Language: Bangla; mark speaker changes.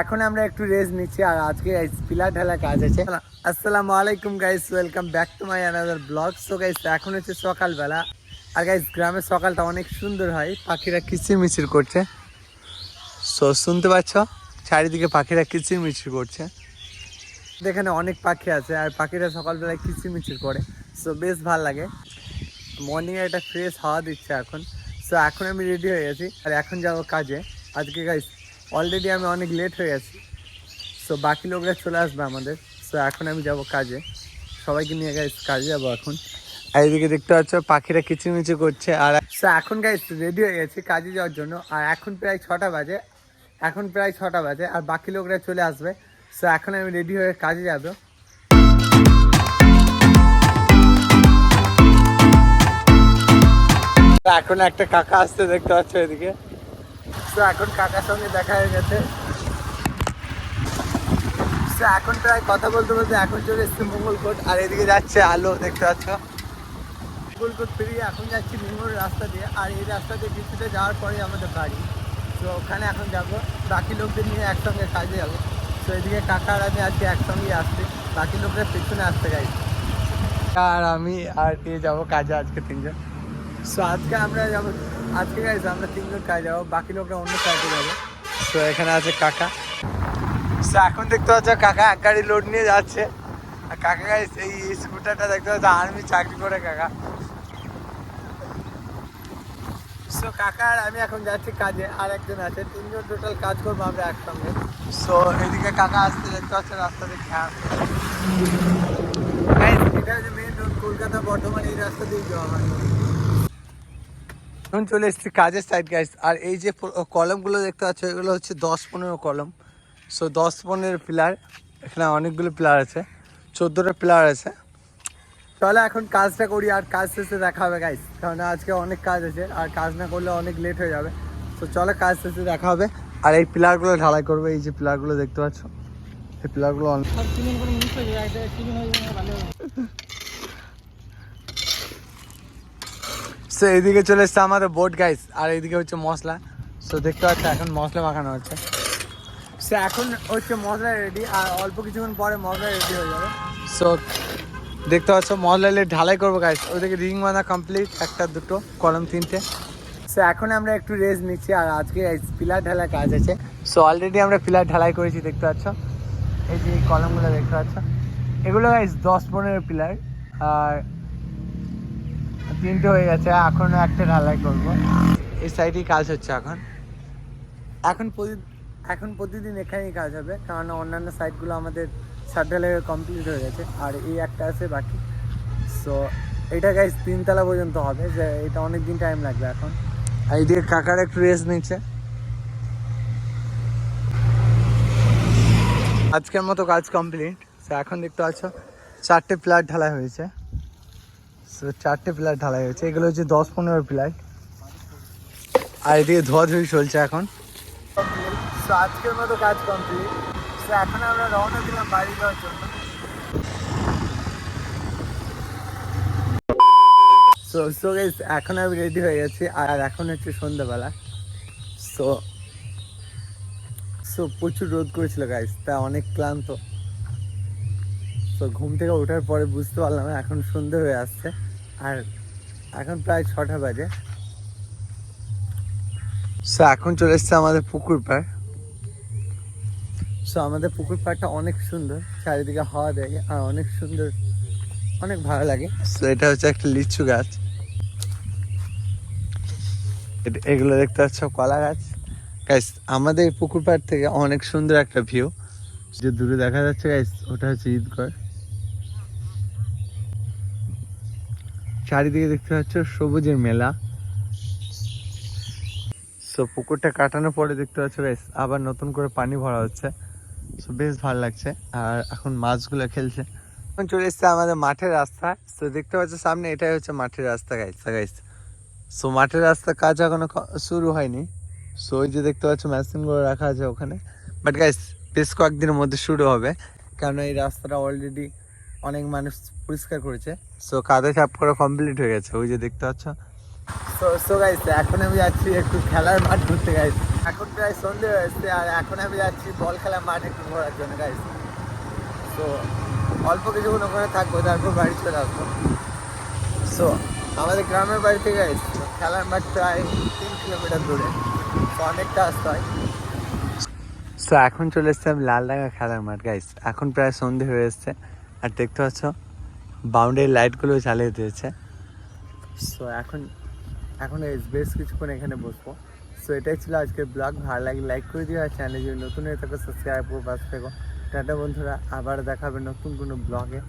Speaker 1: এখন আমরা একটু রেস্ট নিচ্ছি আর আজকে পিলা ঢালা কাজ আছে। আসসালামু আলাইকুম guys welcome back to my another blog so guys এখন হচ্ছে সকালবেলা। আর গাইস গ্রামের সকালটা অনেক সুন্দর হয়। পাখিরা কিচির মিচির করছে। সো শুনতে পাচ্ছ? চারিদিকে পাখিরা কিচির মিচির করছে। এখানে অনেক পাখি আছে আর পাখিরা সকালবেলায় কিচির মিচির করে। সো বেশ ভালো লাগে। মর্নিংয়ে একটা ফ্রেশ হাওয়া দিচ্ছে এখন। সো এখন আমি রেডি হয়ে গেছি। আর এখন যাব কাজে। আজকে গাইস অলরেডি আমি অনেক লেট হয়ে গেছি। সো বাকি লোকরা চলে আসবে আমাদের। সো এখন আমি যাব কাজে। সবাইকে নিয়ে গাইস কাজে যাব এখন। আর এদিকে দেখতে পাচ্ছ, পাখিরা কিচিরমিচি করছে। আর সো এখন গাইস রেডি হয়ে গেছি কাজে যাওয়ার জন্য। আর এখন প্রায় ছটা বাজে। এখন প্রায় ছটা বাজে। আর বাকি লোকরা চলে আসবে। সো এখন আমি রেডি হয়ে কাজে যাব। এখন একটা কাকা আসতে দেখতে পাচ্ছ এদিকে। তো এখন কাকার সঙ্গে দেখা হয়ে গেছে। তো এখন প্রায় কথা বলতে বলতে এখন চলে এসছে মঙ্গলকোট আর এদিকে যাচ্ছে আলো, দেখতে পাচ্ছ? মঙ্গলকোট পেরিয়ে এখন যাচ্ছি নিমোর রাস্তা দিয়ে, আর এই রাস্তা দিয়ে কিছুটা যাওয়ার পরে আমাদের বাড়ি। তো ওখানে এখন যাব। বাকি লোকদের নিয়ে একসঙ্গে কাজে যাব। তো এদিকে কাকা আর আমি আজকে একসঙ্গেই আসছি। বাকি লোকরা পেছনে আসতে গাই আর আমি আর দিয়ে যাব? কাজে আজকে তিনজন। সো আজকে আমরা যাব আজকে গাইজ আমরা তিনজন কাজে যাব বাকি লোকরা অন্য কাজে যাব। তো এখানে আছে কাকা। সো এখন দেখতে পাচ্ছ কাকা এক গাড়ি লোড নিয়ে যাচ্ছে। আর কাকা গাইজ এই স্কুটারটা দেখতে পাচ্ছ আর্মি চাকরি করে কাকা। সো কাকা আর আমি এখন যাচ্ছি কাজে আর একজন আছে। তিনজন টোটাল কাজ করব আমরা একসঙ্গে। সো এদিকে কাকা আসতে দেখতে পাচ্ছে রাস্তা দেখে। Guys, এটা হচ্ছে মেন রোড কলকাতা বর্ধমান এই রাস্তা দিয়ে যাওয়া হয়। এখন চলে এসেছি কাজের সাইড গাইস আর এই যে কলমগুলো দেখতে পাচ্ছ, এগুলো হচ্ছে দশ পনেরো কলম। সো দশ পনেরো পিলার এখানে অনেকগুলো পিলার আছে। চোদ্দোটা পিলার আছে। চলো এখন কাজটা করি, আর কাজ শেষে দেখা হবে গাইস কারণ আজকে অনেক কাজ আছে, আর কাজ না করলে অনেক লেট হয়ে যাবে। তো চলো কাজ শেষে দেখা হবে। আর এই পিলারগুলো ঢালাই করবে, এই যে পিলারগুলো দেখতে পাচ্ছ। এই পিলারগুলো অনেক সো এইদিকে চলে এসছে আমাদের বোট গাইস আর এইদিকে হচ্ছে মশলা। সো দেখতে পাচ্ছ এখন মশলা মাখানো হচ্ছে। সো এখন হচ্ছে মশলা রেডি আর অল্প কিছুক্ষণ পরে মশলা রেডি হয়ে যাবে। সো দেখতে পাচ্ছ, মশলা ঢালাই করব গাইস ওইদিকে রিং বাঁধা কমপ্লিট একটা, দুটো, কলম তিনটে। সো এখন আমরা একটু রেস্ট নিচ্ছি, আর আজকে পিলার ঢালা কাজ আছে। সো অলরেডি আমরা পিলার ঢালাই করেছি, দেখতে পাচ্ছ। এই যে কলমগুলো দেখতে পাচ্ছ। এগুলো গাইস দশ পনেরো পিলার আর তিনটে হয়ে গেছে এখন একটা ঢালাই করব। এই সাইডেই কাজ হচ্ছে এখন? এখন প্রতি এখন প্রতিদিন এখানেই কাজ হবে কারণ অন্যান্য সাইডগুলো আমাদের সাত ঢালাই কমপ্লিট হয়ে গেছে আর এই একটা আছে বাকি। সো এটা গাইজ তিনতলা পর্যন্ত হবে যে এটা অনেক দিন টাইম লাগবে এখন। আর এইদিকে কাকার একটু রেস্ট নিচ্ছে। আজকের মতো কাজ কমপ্লিট এখন দেখতে পাচ্ছ চারটে প্লাট ঢালাই হয়েছে। চারটে প্লাট ঢালাই হয়েছে। এগুলো হচ্ছে দশ পনেরো প্লাট আর এদিকে ধোয়াধুয়ি চলছে এখন। সো আজকের মতো কাজ কমপ্লিট সো এখন আমরা রওনা দিলাম বাড়ি যাওয়ার জন্য। সো সো এখন আমি রেডি হয়ে গেছি। আর এখন হচ্ছে সন্ধ্যাবেলা। সো সো প্রচুর রোদ করেছিল গাইস তা অনেক ক্লান্ত। তো ঘুম থেকে ওঠার পরে বুঝতে পারলাম এখন সন্ধে হয়ে আসছে। আর এখন প্রায় ছটা বাজে। সো এখন চলে এসছে আমাদের পুকুর পাড়। সো আমাদের পুকুর পাড়টা অনেক সুন্দর। চারিদিকে হাওয়া দেয় আর অনেক সুন্দর অনেক ভালো লাগে। সো এটা হচ্ছে একটা লিচু গাছ। এগুলো দেখতে পাচ্ছ কলা গাছ। গাইস আমাদের পুকুর পাড় থেকে অনেক সুন্দর একটা ভিউ যে দূরে দেখা যাচ্ছে গাইস ওটা হচ্ছে ঈদগড়। চারিদিকে দেখতে পাচ্ছ সবুজের মেলা। সো পুকুরটা কাটানোর পরে দেখতে পাচ্ছ গাইস আবার নতুন করে পানি ভরা হচ্ছে। সো বেশ ভালো লাগছে। আর এখন মাছগুলো খেলছে। এখন চলে এসছে আমাদের মাঠের রাস্তা। তো দেখতে পাচ্ছ সামনে এটাই হচ্ছে মাঠের রাস্তা গাইস গাইস সো মাঠের রাস্তা কাজ এখনও শুরু হয়নি। সো ওই যে দেখতে পাচ্ছ মেশিনগুলো রাখা আছে ওখানে। বাট গাইস বেশ কয়েকদিনের মধ্যে শুরু হবে। কারণ এই রাস্তাটা অলরেডি অনেক মানুষ পরিষ্কার করেছে। সো কাদা চাপ করা কমপ্লিট হয়ে গেছে ওই যে দেখতে পাচ্ছ? সো সো গাইস এখন আমি যাচ্ছি একটু খেলার মাঠ ঘুরতে গাইস এখন প্রায় সন্ধে হয়ে এসছে আর এখন আমি যাচ্ছি বল খেলা মাঠ একটু ঘোরার জন্য গাইস তো অল্প কিছুক্ষণ ওখানে থাকব তারপর বাড়ি চলে আসব। সো আমাদের গ্রামের বাড়ি থেকে গাইস খেলার মাঠ প্রায় তিন কিলোমিটার দূরে তো অনেকটা আসতে হয়। সো এখন চলে এসছে আমি লালডাঙ্গা খেলার মাঠ গাইস এখন প্রায় সন্ধে হয়ে এসছে। আর দেখতে পাচ্ছ, বাউন্ডারি লাইটগুলো চালিয়ে দিয়েছে। সো এখন এখন বেশ কিছুক্ষণ এখানে বসবো। সো এটাই ছিল আজকের ব্লগ। ভালো লাগে লাইক করে দিও আর চ্যানেলে যদি নতুন হয়ে থাকো সাবস্ক্রাইব করো, পাশে থেকো। টাটা বন্ধুরা, আবার দেখাবে নতুন কোনো ব্লগে।